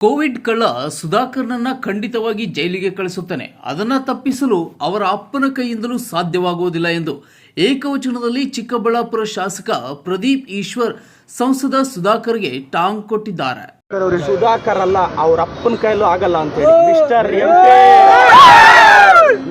Covid ಕಳ್ಳ ಸುಧಾಕರ್ನನ್ನ ಖಂಡಿತವಾಗಿ ಜೈಲಿಗೆ ಕಳಿಸುತ್ತಾನೆ. ಅದನ್ನ ತಪ್ಪಿಸಲು ಅವರ ಅಪ್ಪನ ಕೈಯಿಂದಲೂ ಸಾಧ್ಯವಾಗುವುದಿಲ್ಲ ಎಂದು ಏಕವಚನದಲ್ಲಿ ಚಿಕ್ಕಬಳ್ಳಾಪುರ ಶಾಸಕ ಪ್ರದೀಪ್ ಈಶ್ವರ್ ಸಂಸದ ಸುಧಾಕರ್ಗೆ ಟಾಂಗ್ ಕೊಟ್ಟಿದ್ದಾರೆ. ಸುಧಾಕರ್ ಅಲ್ಲ ಅವ್ರ ಅಪ್ಪನ ಕೈಲೂ ಆಗಲ್ಲ ಅಂತ ಹೇಳಿ. ಮಿಸ್ಟರ್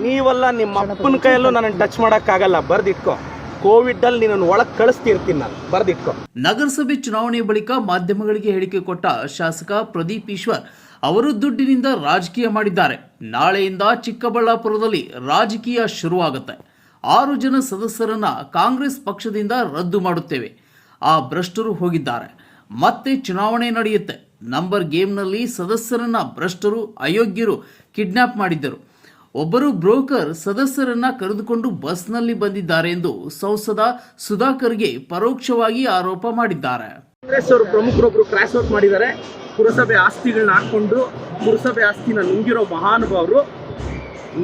ನೀವಲ್ಲ ನಿಮ್ಮ ಅಪ್ಪನ ಕೈಯಲ್ಲೂ ನನ್ನ ಟಚ್ ಆಗಲ್ಲ ಬರ್ದಿಟ್ಕೋ ಕೋವಿಡ್ ಅಲ್ಲಿ ನಿನ್ನನ್ನು ಒಳಗೆ ಕಳಿಸ್ತಿರ್ತೀನಿ ನಾನು. ಬರೆದಿಟ್ಕೊ. ನಗರಸಭೆ ಚುನಾವಣೆ ಬಳಿಕ ಮಾಧ್ಯಮಗಳಿಗೆ ಹೇಳಿಕೆ ಕೊಟ್ಟ ಶಾಸಕ ಪ್ರದೀಪ್ ಈಶ್ವರ್ ಅವರು ದುಡ್ಡಿನಿಂದ ರಾಜಕೀಯ ಮಾಡಿದ್ದಾರೆ. ನಾಳೆಯಿಂದ ಚಿಕ್ಕಬಳ್ಳಾಪುರದಲ್ಲಿ ರಾಜಕೀಯ ಶುರುವಾಗುತ್ತೆ. ಆರು ಜನ ಸದಸ್ಯರನ್ನ ಕಾಂಗ್ರೆಸ್ ಪಕ್ಷದಿಂದ ರದ್ದು ಮಾಡುತ್ತೇವೆ. ಆ ಭ್ರಷ್ಟರು ಹೋಗಿದ್ದಾರೆ. ಮತ್ತೆ ಚುನಾವಣೆ ನಡೆಯುತ್ತೆ. ನಂಬರ್ ಗೇಮ್ನಲ್ಲಿ ಸದಸ್ಯರನ್ನ ಭ್ರಷ್ಟರು, ಅಯೋಗ್ಯರು ಕಿಡ್ನಾಪ್ ಮಾಡಿದ್ದರು. ಒಬ್ಬರು ಬ್ರೋಕರ್ ಸದಸ್ಯರನ್ನ ಕರೆದುಕೊಂಡು ಬಸ್ನಲ್ಲಿ ಬಂದಿದ್ದಾರೆ ಎಂದು ಸಂಸದ ಸುಧಾಕರ್ಗೆ ಪರೋಕ್ಷವಾಗಿ ಆರೋಪ ಮಾಡಿದ್ದಾರೆ. ಕಾಂಗ್ರೆಸ್ ಅವರು ಪ್ರಮುಖರೊಬ್ಬರು ಕ್ರಾಸ್ ಔಟ್ ಮಾಡಿದ್ದಾರೆ. ಪುರಸಭೆ ಆಸ್ತಿಗಳನ್ನ ಹಾಕೊಂಡು ಪುರಸಭೆ ಆಸ್ತಿನ ನುಂಗಿರೋ ಮಹಾನುಭಾವರು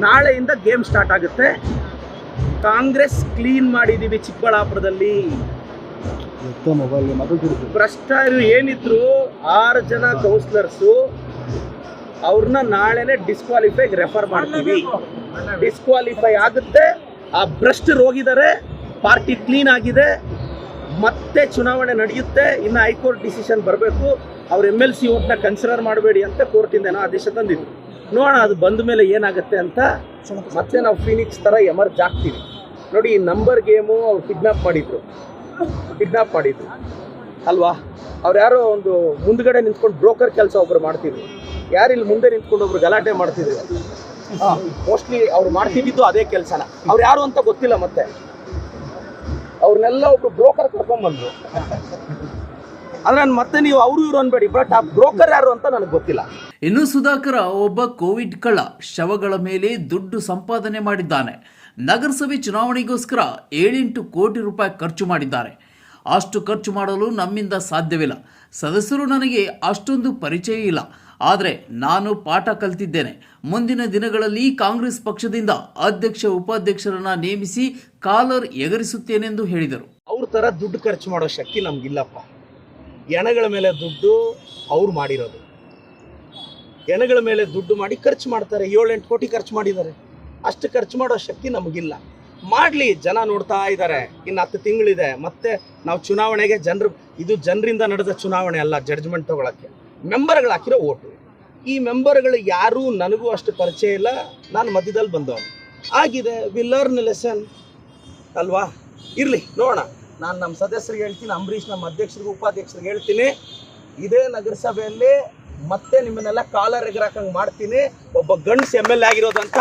ನಾಳೆಯಿಂದ ಗೇಮ್ ಸ್ಟಾರ್ಟ್ ಆಗುತ್ತೆ. ಕಾಂಗ್ರೆಸ್ ಕ್ಲೀನ್ ಮಾಡಿದ್ದೀವಿ ಚಿಕ್ಕಬಳ್ಳಾಪುರದಲ್ಲಿ. ಭ್ರಷ್ಟರು ಏನಿದ್ರು ಆರು ಜನ ಕೌನ್ಸಿಲರ್ಸು ಅವ್ರನ್ನ ನಾಳೆನೆ ಡಿಸ್ಕ್ವಾಲಿಫೈ ರೆಫರ್ ಮಾಡ್ತೀವಿ. ಡಿಸ್ಕ್ವಾಲಿಫೈ ಆಗುತ್ತೆ. ಆ ಭ್ರಷ್ಟರು ಹೋಗಿದ್ದಾರೆ ಪಾರ್ಟಿ ಕ್ಲೀನ್ ಆಗಿದೆ. ಮತ್ತೆ ಚುನಾವಣೆ ನಡೆಯುತ್ತೆ. ಇನ್ನು ಹೈಕೋರ್ಟ್ ಡಿಸಿಷನ್ ಬರಬೇಕು. ಅವ್ರು ಎಂ ಎಲ್ ಸಿ ಓಟ್ನ ಕನ್ಸಿಡರ್ ಮಾಡಬೇಡಿ ಅಂತ ಕೋರ್ಟಿಂದ ಏನೋ ಆದೇಶ ತಂದಿದ್ರು. ನೋಡೋಣ ಅದು ಬಂದ ಮೇಲೆ ಏನಾಗುತ್ತೆ ಅಂತ ಮತ್ತೆ ನಾವು ಫಿನಿಕ್ಸ್ ಥರ ಎಮರ್ಜ್ ಆಗ್ತೀವಿ. ನೋಡಿ ಈ ನಂಬರ್ ಗೇಮು ಅವ್ರು ಕಿಡ್ನಾಪ್ ಮಾಡಿದ್ರು. ಕಿಡ್ನಾಪ್ ಮಾಡಿದ್ರು. ಅಲ್ವಾ? ಅವ್ರು ಯಾರೋ ಒಂದು ಮುಂದ್ಗಡೆ ನಿಂತ್ಕೊಂಡು ಬ್ರೋಕರ್ ಕೆಲಸ ಒಬ್ಬರು ಮಾಡ್ತಿದ್ರು. ಯಾರು ಇಲ್ಲಿ ಮುಂದೆ ನಿಂತ್ಕೊಂಡು ಒಬ್ರು ಗಲಾಟೆ ಮಾಡ್ತಿದ್ರು? ಮೋಸ್ಟ್ಲಿ ಅವ್ರು ಮಾಡ್ತಿದ್ದು ಅದೇ ಕೆಲಸನ. ಅವ್ರು ಯಾರು ಅಂತ ಗೊತ್ತಿಲ್ಲ ಮತ್ತೆ. ಅವ್ರನ್ನೆಲ್ಲ ಒಬ್ರು ಬ್ರೋಕರ್ ಕರ್ಕೊಂಡ್ಬಂದ್ರು ಅಂದ್ರೆ ನಾನು ಮತ್ತೆ ನೀವು ಅವರು ಇವರು ಅನ್ಬೇಡಿ, ಬಟ್ ಆ ಬ್ರೋಕರ್ ಯಾರು ಅಂತ ನನಗೆ ಗೊತ್ತಿಲ್ಲ. ಇನ್ನು ಸುಧಾಕರ ಒಬ್ಬ ಕೋವಿಡ್ ಕಳ್ಳ, ಶವಗಳ ಮೇಲೆ ದುಡ್ಡು ಸಂಪಾದನೆ ಮಾಡಿದ್ದಾನೆ. ನಗರಸಭೆ ಚುನಾವಣೆಗೋಸ್ಕರ ಏಳೆಂಟು ಕೋಟಿ ರೂಪಾಯಿ ಖರ್ಚು ಮಾಡಿದ್ದಾರೆ. ಅಷ್ಟು ಖರ್ಚು ಮಾಡಲು ನಮ್ಮಿಂದ ಸಾಧ್ಯವಿಲ್ಲ. ಸದಸ್ಯರು ನನಗೆ ಅಷ್ಟೊಂದು ಪರಿಚಯ ಇಲ್ಲ. ಆದರೆ ನಾನು ಪಾಠ ಕಲ್ತಿದ್ದೇನೆ. ಮುಂದಿನ ದಿನಗಳಲ್ಲಿ ಕಾಂಗ್ರೆಸ್ ಪಕ್ಷದಿಂದ ಅಧ್ಯಕ್ಷ, ಉಪಾಧ್ಯಕ್ಷರನ್ನ ನೇಮಿಸಿ ಕಾಲರ್ ಎಗರಿಸುತ್ತೇನೆಂದು ಹೇಳಿದರು. ಅವ್ರ ಥರ ದುಡ್ಡು ಖರ್ಚು ಮಾಡೋ ಶಕ್ತಿ ನಮ್ಗಿಲ್ಲಪ್ಪ. ಎಣಗಳ ಮೇಲೆ ದುಡ್ಡು ಅವ್ರು ಮಾಡಿರೋದು. ಎಣಗಳ ಮೇಲೆ ದುಡ್ಡು ಮಾಡಿ ಖರ್ಚು ಮಾಡ್ತಾರೆ. ಏಳೆಂಟು ಕೋಟಿ ಖರ್ಚು ಮಾಡಿದ್ದಾರೆ. ಅಷ್ಟು ಖರ್ಚು ಮಾಡೋ ಶಕ್ತಿ ನಮಗಿಲ್ಲ. ಮಾಡಲಿ, ಜನ ನೋಡ್ತಾ ಇದ್ದಾರೆ ಇನ್ನು ಹತ್ತು ತಿಂಗಳಿದೆ. ಮತ್ತೆ ನಾವು ಚುನಾವಣೆಗೆ ಜನರು, ಇದು ಜನರಿಂದ ನಡೆದ ಚುನಾವಣೆ ಅಲ್ಲ ಜಡ್ಜ್ಮೆಂಟ್ ತಗೊಳಕ್ಕೆ. ಮೆಂಬರ್ಗಳು ಹಾಕಿರೋ ಓಟು. ಈ ಮೆಂಬರ್ಗಳು ಯಾರೂ ನನಗೂ ಅಷ್ಟು ಪರಿಚಯ ಇಲ್ಲ. ನಾನು ಮಧ್ಯದಲ್ಲಿ ಬಂದವನು. ಆಗಿದೆ ವಿ ಲರ್ನ್ ಲೆಸನ್ ಅಲ್ವಾ? ಇರಲಿ, ನೋಡೋಣ. ನಾನು ನಮ್ಮ ಸದಸ್ಯರಿಗೆ ಹೇಳ್ತೀನಿ ಅಂಬರೀಷ್ ನಮ್ಮ ಅಧ್ಯಕ್ಷರಿಗೆ ಉಪಾಧ್ಯಕ್ಷರಿಗೆ ಹೇಳ್ತೀನಿ. ಇದೇ ನಗರಸಭೆಯಲ್ಲಿ ಮತ್ತೆ ನಿಮ್ಮನ್ನೆಲ್ಲ ಕಾಲರ್ ಎಗರಾಕಂಗ್ ಮಾಡ್ತೀನಿ. ಒಬ್ಬ ಗಂಡ್ಸ್ ಎಂ ಎಲ್ ಎ ಆಗಿರೋದಂತ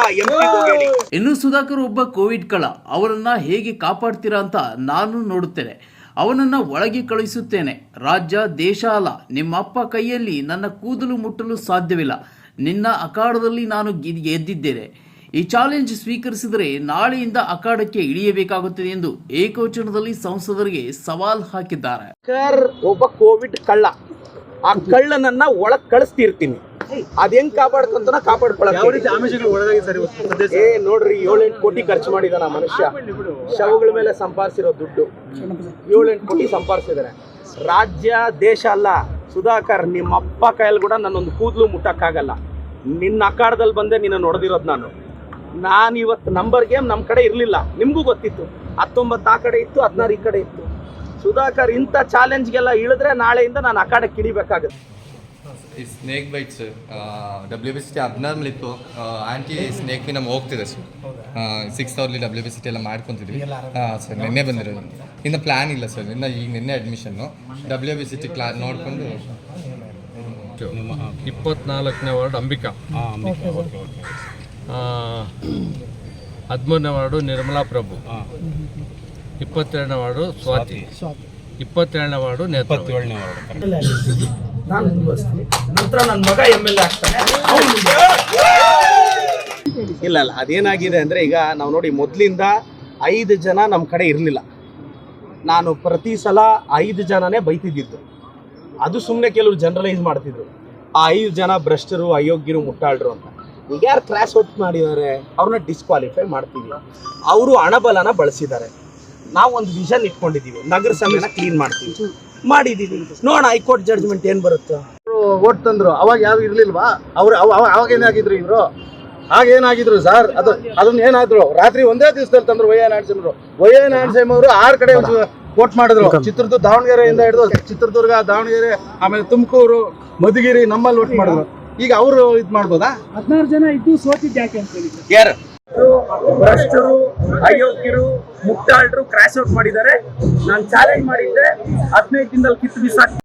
ಇನ್ನು ಸುಧಾಕರ್ ಒಬ್ಬ ಕೋವಿಡ್ ಕಳ. ಅವರನ್ನ ಹೇಗೆ ಕಾಪಾಡ್ತೀರಾ ಅಂತ ನಾನು ನೋಡುತ್ತೇನೆ. ಅವನನ್ನ ಒಳಗೆ ಕಳುಹಿಸುತ್ತೇನೆ. ರಾಜ್ಯ ದೇಶ ಅಲ್ಲ ನಿಮ್ಮಪ್ಪ ಕೈಯಲ್ಲಿ ನನ್ನ ಕೂದಲು ಮುಟ್ಟಲು ಸಾಧ್ಯವಿಲ್ಲ. ನಿನ್ನ ಅಖಾಡದಲ್ಲಿ ನಾನು ಗೆದ್ದಿದ್ದೇನೆ. ಈ ಚಾಲೆಂಜ್ ಸ್ವೀಕರಿಸಿದರೆ ನಾಳೆಯಿಂದ ಅಖಾಡಕ್ಕೆ ಇಳಿಯಬೇಕಾಗುತ್ತದೆ ಎಂದು ಏಕವಚನದಲ್ಲಿ ಸಂಸದರಿಗೆ ಸವಾಲ್ ಹಾಕಿದ್ದಾರೆ. ಒಬ್ಬ ಕೋವಿಡ್ ಕಳ್ಳ. ಆ ಕಳ್ಳನನ್ನ ಒಳಗ್ ಕಳಿಸ್ತಿರ್ತೀನಿ. ಅದ್ ಹೆಂಗ್ ಕಾಪಾಡ್ಕೊಂತ ಕಾಪಾಡ್ಕೊಳಕ್ಕೆ ಏ ನೋಡ್ರಿ ಏಳೆಂಟು ಕೋಟಿ ಖರ್ಚು ಮಾಡಿದಾನ ಮನುಷ್ಯ. ಶವಗಳ ಮೇಲೆ ಸಂಪಾದಿಸಿರೋ ದುಡ್ಡು. ಏಳೆಂಟು ಕೋಟಿ ಸಂಪಾದಿಸಿದಾನೆ. ರಾಜ್ಯ ದೇಶ ಅಲ್ಲ. ಸುಧಾಕರ್ ನಿಮ್ಮ ಅಪ್ಪ ಕೈಯಲ್ಲಿ ಕೂಡ ನನ್ನೊಂದು ಕೂದಲು ಮುಟ್ಟಕ್ಕಾಗಲ್ಲ. ನಿನ್ನ ಅಕಾಡದಲ್ಲಿ ಬಂದೆ ನಿನ್ನ ನೋಡ್ದಿರೋದು ನಾನು. ನಾನು ಇವತ್ತು ನಂಬರ್ ಗೇಮ್ ನಮ್ಮ ಕಡೆ ಇರಲಿಲ್ಲ. ನಿಮಗೂ ಗೊತ್ತಿತ್ತು. ಹತ್ತೊಂಬತ್ತು ಆ ಕಡೆ ಇತ್ತು ಹದಿನಾರು ಈ ಕಡೆ ಇತ್ತು. ಸುಧಾಕರ್ ಇಂಥ ಚಾಲೆಂಜ್ಗೆಲ್ಲ ಇಳಿದ್ರೆ ನಾಳೆಯಿಂದ ನಾನು ಅಖಾಡಕ್ಕೆ ಇಳಿಬೇಕಾಗುತ್ತೆ. ಈ snake bite sir W B C T abnormal ಇತ್ತು. ಆಂಟಿ ಸ್ನೇಕ್ ನಮ್ಗೆ ಹೋಗ್ತಿದೆ sir six hourly W B C T ಎಲ್ಲ ಮಾಡ್ಕೊತಿದ್ವಿ. ಹಾಂ ಸರ್ ನಿನ್ನೆ ಬಂದಿರೋದು. ಇನ್ನು ಪ್ಲ್ಯಾನ್ ಇಲ್ಲ ಸರ್. ಇನ್ನು ಈಗ ನಿನ್ನೆ admission W B C T ಕ್ಲಾ ನೋಡಿಕೊಂಡು. ಇಪ್ಪತ್ನಾಲ್ಕನೇ ವಾರ್ಡ್ ಅಂಬಿಕಾ. ಹದಿಮೂರನೇ ವಾರ್ಡು ನಿರ್ಮಲಾ ಪ್ರಭು. ಇಪ್ಪತ್ತೆರಡನೇ ವಾರ್ಡು ಸ್ವಾತಿ. ಇಪ್ಪತ್ತೆರಡನೇ ವಾರ್ಡು ನೇತ್ರಾವತಿ. ನಾನು ಮುಂದುವರಿಸ್ತೀನಿ ನಂತರ ನನ್ನ ಮಗ ಎಂ ಎಲ್ ಎ ಆಗ್ತಾನೆ. ಇಲ್ಲ ಅಲ್ಲ ಅದೇನಾಗಿದೆ ಅಂದರೆ ಈಗ ನಾವು ನೋಡಿ ಮೊದಲಿಂದ ಐದು ಜನ ನಮ್ಮ ಕಡೆ ಇರಲಿಲ್ಲ. ನಾನು ಪ್ರತಿ ಸಲ ಐದು ಜನನೇ ಬೈತಿದ್ದಿದ್ದು. ಅದು ಸುಮ್ಮನೆ ಕೆಲವರು ಜನರಲೈಸ್ ಮಾಡ್ತಿದ್ರು. ಆ ಐದು ಜನ ಭ್ರಷ್ಟರು, ಅಯೋಗ್ಯರು, ಮುಟ್ಟಾಳರು ಅಂತ. ಈಗ ಯಾರು ಕ್ಲಾಸ್ ಔಟ್ ಮಾಡಿದ್ದಾರೆ ಅವ್ರನ್ನ ಡಿಸ್ಕ್ವಾಲಿಫೈ ಮಾಡ್ತೀವಿ. ಅವರು ಹಣಬಲನ ಬಳಸಿದ್ದಾರೆ. ನಾವು ಒಂದು ವಿಷನ್ ಇಟ್ಕೊಂಡಿದ್ದೀವಿ. ನಗರಸಭೆನ ಕ್ಲೀನ್ ಮಾಡ್ತೀವಿ. ಮಾಡಿದ್ದೀವಿ ನೋಡೋಣ ಹೈಕೋರ್ಟ್ ಜಡ್ಜ್ಮೆಂಟ್ ಏನು ಬರುತ್ತೆ. ಓಟ್ ತಂದ್ರು ಅವಾಗ ಯಾರು ಇರ್ಲಿಲ್ವಾ? ಅವ್ರು ಅವ ಅವ- ಅವಾಗ ಏನಾಗಿದ್ರು ಇವರು? ಆಗ ಏನಾಗಿದ್ರು ಸರ್? ಅದು ಅದನ್ನ ಏನಾದ್ರು? ರಾತ್ರಿ ಒಂದೇ ದಿವಸದಲ್ಲಿ ತಂದ್ರು ವೈ ಎನ್ ಆಡ್ಸಿಮ್ರು ವೈ ಎನ್ ಆಡ್ಸಿಮ್ ಅವರು ಆರು ಕಡೆ ವೋಟ್ ಮಾಡಿದ್ರು. ಚಿತ್ರದುರ್ಗ ದಾವಣಗೆರೆಯಿಂದ ಹಿಡಿದು ಚಿತ್ರದುರ್ಗ ದಾವಣಗೆರೆ ಆಮೇಲೆ ತುಮಕೂರು ಮಧುಗಿರಿ ನಮ್ಮಲ್ಲಿ ವೋಟ್ ಮಾಡಿದ್ರು. ಈಗ ಅವರು ಇದ್ ಮಾಡ್ಬೋದಾ? ಹದಿನಾರು ಜನ ಇದ್ದು ಸೋತಿದ್ದು ಯಾಕೆ ಅಂತ ಹೇಳಿ ಯಾರು? ಭ್ರಷ್ಟರು ಅಯೋಗ್ಯರು ಮುಟ್ಟಾಳ್ರು ಕ್ರಾಶ್ ಔಟ್ ಮಾಡಿದ್ದಾರೆ. ನಾನು ಚಾಲೆಂಜ್ ಮಾಡಿದ್ದೆ. ಹದಿನೈದು ದಿನದಲ್ಲಿ ಕಿತ್ತು ಬಿಸಾಕ್.